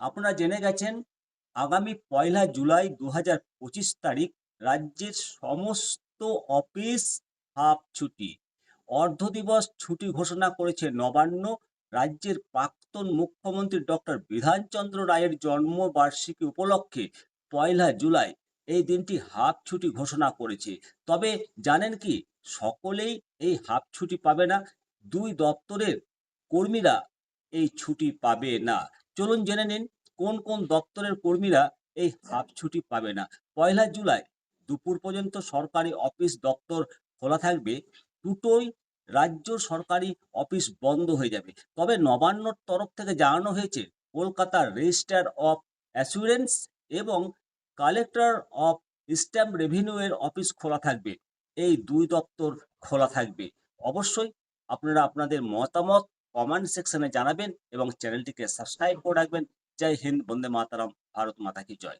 আপনারা জেনে গেছেন, আগামী পয়লা জুলাই দু হাজার পঁচিশ তারিখ রাজ্যের সমস্ত অফিস হাফ ছুটি। অর্ধ দিবস ছুটি ঘোষণা করেছে নবান্ন রাজ্যের প্রাক্তন মুখ্যমন্ত্রী ডক্টর বিধানচন্দ্র রায়ের জন্মবার্ষিকী উপলক্ষে পয়লা জুলাই এই দিনটি হাফ ছুটি ঘোষণা করেছে। তবে জানেন কি, সকলেই এই হাফ ছুটি পাবে না, দুই দপ্তরের কর্মীরা এই ছুটি পাবে না। চলুন জেনে নিন কোন কোন দপ্তরের কর্মীরা এই হাফ ছুটি পাবে না। পয়লা জুলাই দুপুর পর্যন্ত সরকারি অফিস দপ্তর খোলা থাকবে, দুটোই রাজ্য সরকারি অফিস বন্ধ হয়ে যাবে। তবে নবান্নর তরফ থেকে জানানো হয়েছে, কলকাতার রেজিস্ট্রার অফ অ্যাসুরেন্স এবং কালেক্টর অফ স্ট্যাম্প রেভিনিউ এর অফিস খোলা থাকবে। এই দুই দপ্তর খোলা থাকবে। অবশ্যই আপনারা আপনাদের মতামত কমেন্ট সেকশনে জানাবেন এবং চ্যানেলটিকে সাবস্ক্রাইব করে রাখবেন। জয় হিন্দ, বন্দে মাতারাম, ভারত মাতা কি জয়।